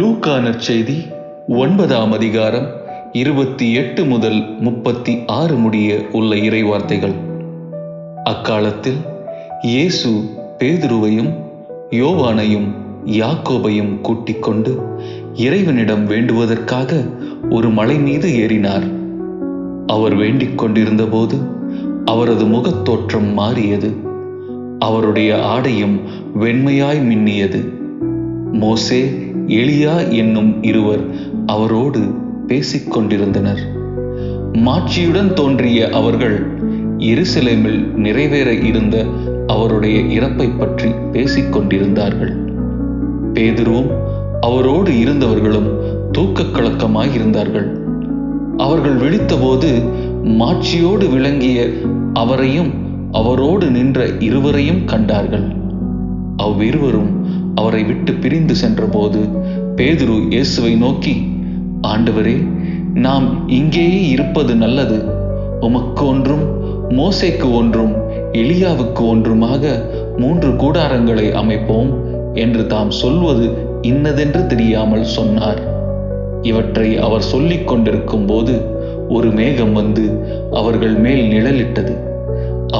லூக்கான செய்தி ஒன்பதாம் அதிகாரம் இருபத்தி எட்டு முதல் முப்பத்தி ஆறு முடிய உள்ள இறைவார்த்தைகள். அக்காலத்தில் இயேசு பேதுருவையும் யோவானையும் யாக்கோபையும் கூட்டிக் கொண்டு இறைவனிடம் வேண்டுவதற்காக ஒரு மலை மீது ஏறினார். அவர் வேண்டிக் கொண்டிருந்தபோது அவரது முகத்தோற்றம் மாறியது. அவருடைய ஆடையும் வெண்மையாய் மின்னியது. மோசே எளியா என்னும் இருவர் அவரோடு பேசிக்கொண்டிருந்தனர். மாட்சியுடன் தோன்றிய அவர்கள் எருசலேமில் நிறைவேற இருந்த அவருடைய இறப்பை பற்றி பேசிக் கொண்டிருந்தார்கள் பேதுருவும் அவரோடு இருந்தவர்களும் தூக்க கலக்கமாய் இருந்தார்கள் அவர்கள் விழித்தபோது மாட்சியோடு விளங்கிய அவரையும் அவரோடு நின்ற இருவரையும் கண்டார்கள். அவ்விருவரும் அவரை விட்டு பிரிந்து சென்றபோது பேதுரு இயேசுவை நோக்கி ஆண்டவரே நாம் இங்கேயே இருப்பது நல்லது. உமக்கு ஒன்றும் மோசைக்கு ஒன்றும் எளியாவுக்கு ஒன்றுமாக மூன்று கூடாரங்களை அமைப்போம் என்று தாம் சொல்வது இன்னதென்று தெரியாமல் சொன்னார். இவற்றை அவர் சொல்லிக் கொண்டிருக்கும் போது ஒரு மேகம் வந்து அவர்கள் மேல் நிழலிட்டது.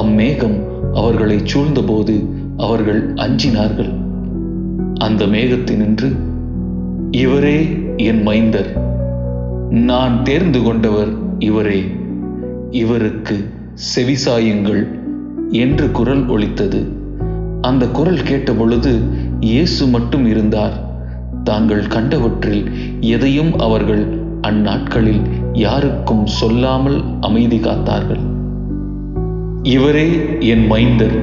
அம்மேகம் அவர்களை சூழ்ந்தபோது அவர்கள் அஞ்சினார்கள். அந்த மேகத்தினின்று இவரே என் மைந்தர். நான் தேர்ந்து கொண்டவர் இவரே. இவருக்கு செவிசாயுங்கள் என்று குரல் ஒலித்தது. அந்த குரல் கேட்டபொழுது இயேசு மட்டும் இருந்தார். தாங்கள் கண்டவற்றில் எதையும் அவர்கள் அந்நாட்களில் யாருக்கும் சொல்லாமல் அமைதி காத்தார்கள். இவரே என் மைந்தர்.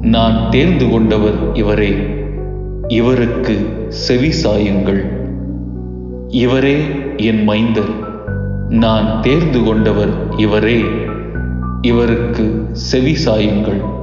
நான் தேர்ந்து கொண்டவர் இவரே. இவருக்கு செவி சாயுங்கள். இவரே என் மைந்தர். நான் தேர்ந்து கொண்டவர் இவரே. இவருக்கு செவி சாயுங்கள்.